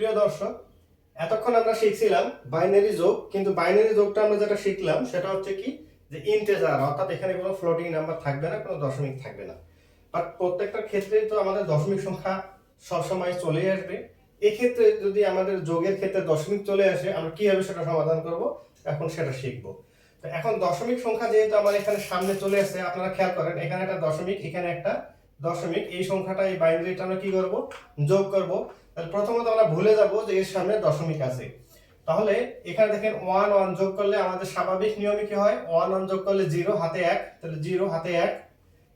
প্রিয় দর্শক, এতক্ষণ আমরা শিখছিলাম বাইনারি যোগ, কিন্তু বাইনারি যোগটা আমরা যেটা শিখলাম সেটা হচ্ছে কি? যে ইন্টেজার অর্থাৎ এখানে কোনো ফ্লোটিং নাম্বার থাকবে না, কোনো দশমিক থাকবে না। বাট প্রত্যেকটা ক্ষেত্রেই তো আমাদের দশমিক সংখ্যা সবসময় চলেই আসবে। এক্ষেত্রে যদি আমাদের যোগের ক্ষেত্রে দশমিক চলে আসে, আমরা কীভাবে সেটা সমাধান করব? এখন সেটা শিখব। এখন দশমিক সংখ্যা যেহেতু আমার এখানে সামনে চলে আসে আপনারা খেয়াল করেন, এখানে একটা দশমিক, এখানে একটা দশমিক, এই সংখ্যাটা, এই বাইনারিটা আমরা কি করব? যোগ করব। তাহলে প্রথমত আমরা ভুলে যাব যে এর সামনে দশমিক আছে। তাহলে এখানে দেখেন ওয়ান ওয়ান যোগ করলে আমাদের স্বাভাবিক নিয়মে কি হয়? ওয়ান ওয়ান যোগ করলে জিরো হাতে এক, তাহলে জিরো হাতে এক।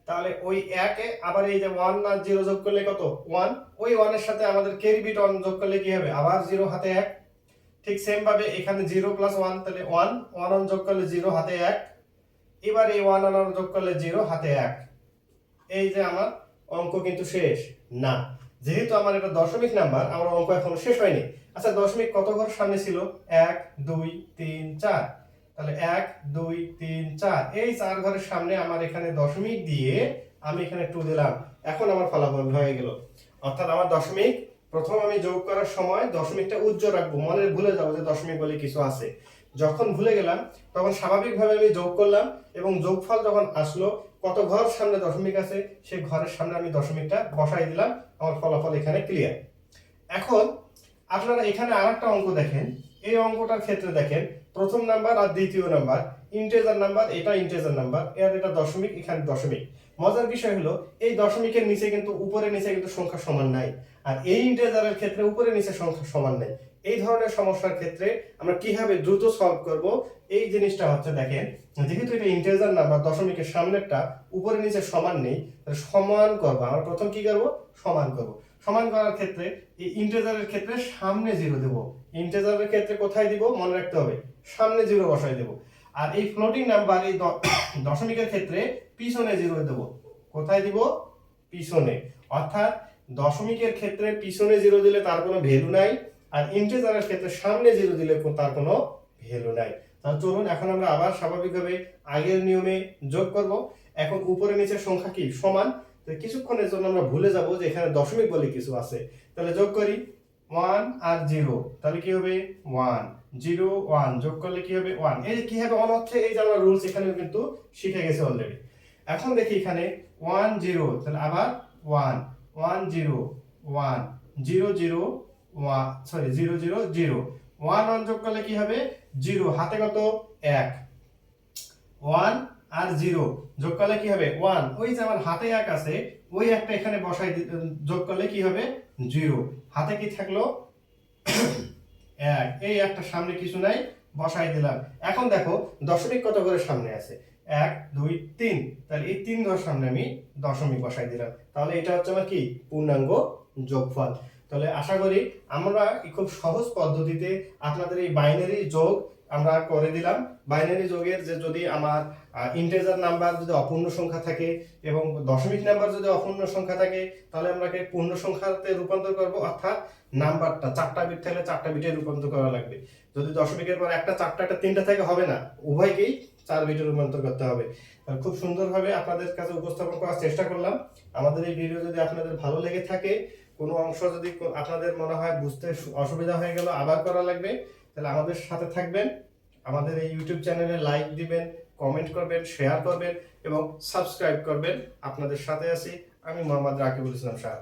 তাহলে ওই একে আবার এই যে ওয়ান আর জিরো যোগ করলে কত? ওয়ান ওই ওয়ানের সাথে আমাদের কেরি বিট ওয়ান যোগ করলে কি হবে? আবার জিরো হাতে এক। ঠিক সেম ভাবে এখানে জিরো প্লাস ওয়ান তাহলে ওয়ান ওয়ান ওয়ান যোগ করলে জিরো হাতে এক। এবার এই ওয়ান ওয়ান যোগ করলে জিরো হাতে এক। এই যে আমার অঙ্ক কিন্তু শেষ। না, যেহেতু আমার এটা দশমিক নাম্বার, আমার অঙ্ক এখনও শেষ হয়নি। আচ্ছা দশমিক কত ঘর সামনে ছিল? এক, দুই, তিন, চার। তাহলে এক, দুই, তিন, চার। এই চার ঘরের সামনে আমার এখানে দশমিক দিয়ে আমি এখানে টু দিলাম। এখন আমার ফলাফল হয়ে গেল। অর্থাৎ আমার দশমিক, প্রথম আমি যোগ করার সময় দশমিকটা উজ্জ্বল রাখব, মনে ভুলে যাব যে দশমিক বলে কিছু আছে। যখন ভুলে গেলাম, তখন স্বাভাবিকভাবে আমি যোগ করলাম এবং যোগফল যখন আসলো কত ঘর সামনে দশমিক আছে, সেই ঘরের সামনে আমি দশমিকটা বসাই দিলাম, আমার ফলাফল এখানে ক্লিয়ার এখন আপনারা এখানে আর একটা অঙ্ক দেখেন, এই অঙ্কটার ক্ষেত্রে দেখেন, প্রথম নাম্বার আর দ্বিতীয় নাম্বার ইন্টেজার নাম্বার এটা ইন্টেজার নাম্বার এর এটা দশমিক, এখানে দশমিক। মজার বিষয় হলো, এই দশমিকের নিচে কিন্তু উপরে নিচে কিন্তু সংখ্যা সমান নাই। আর এই ইন্টেজারের ক্ষেত্রে উপরে নিচে সংখ্যা সমান নাই। এই ধরনের সমস্যার ক্ষেত্রে আমরা কীভাবে দ্রুত সলভ করব? এই জিনিসটা হচ্ছে দেখেন, যেহেতু এটা ইন্টেজার নাম্বার দশমিকের সামনেরটা উপরে নিচে সমান নেই, তাহলে সমান করব। আমরা প্রথম কি করব? সমান করব। সমান করার ক্ষেত্রে এই ইন্টেজারের ক্ষেত্রে সামনে জিরো দেব। ইন্টেজারের ক্ষেত্রে কোথায় দিব? মনে রাখতে হবে, সামনে জিরো বসাই দেব। আর এই ফ্লোটিং নাম্বার এই দশমিকের ক্ষেত্রে পিছনে জিরো দেব। কোথায় দিব? পিছনে। অর্থাৎ দশমিকের ক্ষেত্রে পিছনে জিরো দিলে তার কোনো ভ্যালু নাই, আর ইন্টেজারের ক্ষেত্রে সামনে জিরো দিলে তার কোনো ভ্যালু নাই। তাহলে চলুন, এখন আমরা আবার স্বাভাবিকভাবে আগের নিয়মে যোগ করব। এখন উপরে নিচের সংখ্যা কি? সমান। কিছুক্ষণের জন্য আমরা ভুলে যাব যে এখানে দশমিক বলে কিছু আছে। তাহলে যোগ করি। ওয়ান আর জিরো তাহলে কি হবে? ওয়ান জিরো ওয়ান যোগ করলে কি হবে? ওয়ান এই যে হবে? অন হচ্ছে, এই আমরা রুলস এখানে কিন্তু শিখে গেছে অলরেডি এখন দেখি এখানে ওয়ান জিরো তাহলে আবার one one zero one zero zero one sorry zero zero zero one one যোগ করলে কি হবে? জিরো হাতে কত? এক. ওয়ান আর জিরো। যোগ করলে কি হবে? ওয়ান ওই যে আমার হাতে এক আছে, ওই একটা এখানে বসাই যোগ করলে কি হবে? জিরো। হাতে কি থাকল? এক। এই একটা সামনে কিছু নাই, বসাই দিলাম। এখন দেখো, দশমিক কত করে সামনে আছে? এক, দুই, তিন। তাহলে এই তিন ঘর সামনে আমি দশমিক বসাই দিলাম। তাহলে এটা হচ্ছে আমার কি? পূর্ণাঙ্গ যোগফল। তাহলে আশা করি আমরা খুব সহজ পদ্ধতিতে আপনাদের এই বাইনারি যোগ আমরা করে দিলাম। বাইনারি যোগের যে যদি আমার ইন্টেজার নাম্বার যদি অপূর্ণ সংখ্যা থাকে এবং দশমিক নাম্বার যদি অপূর্ণ সংখ্যা থাকে, তাহলে আমরা একে পূর্ণ সংখ্যাতে রূপান্তর করব, অর্থাৎ নাম্বারটা চারটা বিট থাকলে চারটা বিটে রূপান্তর করা লাগবে। যদি দশমিকের পর একটা, চারটা, একটা, তিনটা থেকে, হবে না। উভয়কেই চার বিটে রূপান্তর করতে হবে। খুব সুন্দরভাবে আপনাদের কাছে উপস্থাপন করার চেষ্টা করলাম। আমাদের এই ভিডিও যদি আপনাদের ভালো লেগে থাকে, কোনো অংশ যদি আপনাদের মনে হয় বুঝতে অসুবিধা হয়ে গেল, আবার করা লাগবে। তাহলে আমাদের সাথে থাকবেন, আমাদের এই ইউটিউব চ্যানেলে লাইক দিবেন কমেন্ট করবেন শেয়ার করবেন এবং সাবস্ক্রাইব করবেন। আপনাদের সাথে আছি আমি মোহাম্মদ রাকিবুল ইসলাম শাহ